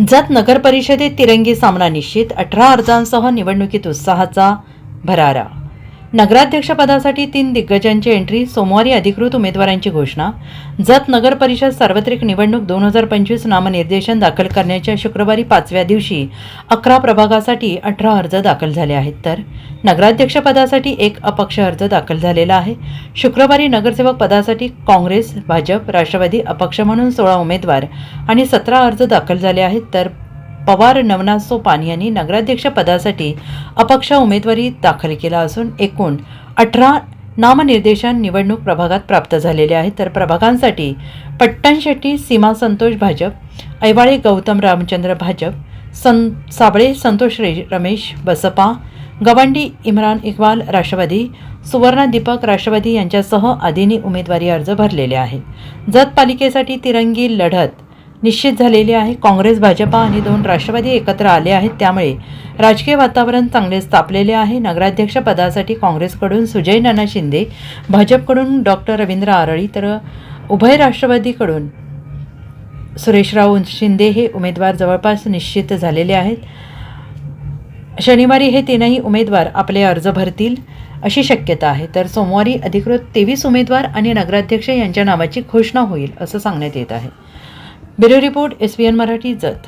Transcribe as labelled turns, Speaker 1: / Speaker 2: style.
Speaker 1: जत नगर परिषदेत तिरंगी सामना निश्चित अठरा अर्जांसह निवडणुकीत उत्साहाचा भरारा नगराध्यक्षपदासाठी तीन दिग्गजांची एंट्री सोमवारी अधिकृत उमेदवारांची घोषणा. जत नगर परिषद सार्वत्रिक निवडणूक दोन हजार पंचवीस नामनिर्देशन दाखल करण्याच्या शुक्रवारी पाचव्या दिवशी अकरा प्रभागासाठी अठरा अर्ज दाखल झाले आहेत. तर नगराध्यक्षपदासाठी एक अपक्ष अर्ज दाखल झालेला आहे. शुक्रवारी नगरसेवक पदासाठी काँग्रेस भाजप राष्ट्रवादी अपक्ष म्हणून सोळा उमेदवार आणि सतरा अर्ज दाखल झाले आहेत. तर पवार नवनाथ सोपान यांनी नगराध्यक्षपदासाठी अपक्ष उमेदवारी दाखल केला असून एकूण अठरा नामनिर्देशन निवडणूक प्रभागात प्राप्त झालेले आहेत. तर प्रभागांसाठी पट्टणशेट्टी सीमा संतोष भाजप ऐवाळे गौतम रामचंद्र भाजप सं साबळे संतोष रे रमेश बसपा गवंडी इम्रान इक्बाल राष्ट्रवादी सुवर्णा दीपक राष्ट्रवादी यांच्यासह आदींनी उमेदवारी अर्ज भरलेले आहेत. जत पालिकेसाठी तिरंगी लढत निश्चित झालेली आहे. काँग्रेस भाजपा आणि दोन राष्ट्रवादी एकत्र आले आहेत. त्यामुळे राजकीय वातावरण चांगलेच तापलेले आहे. नगराध्यक्ष पदासाठी काँग्रेसकडून सुजय नाना शिंदे भाजपकडून डॉक्टर रवींद्र आरळी तर उभय राष्ट्रवादीकडून सुरेशराव शिंदे हे उमेदवार जवळपास निश्चित झालेले आहेत. शनिवारी हे तीनही उमेदवार आपले अर्ज भरतील अशी शक्यता आहे. तर सोमवारी अधिकृत तेवीस उमेदवार आणि नगराध्यक्ष यांच्या नावाची घोषणा होईल असं सांगण्यात येत आहे. Bureau report S B N Marathi Jat.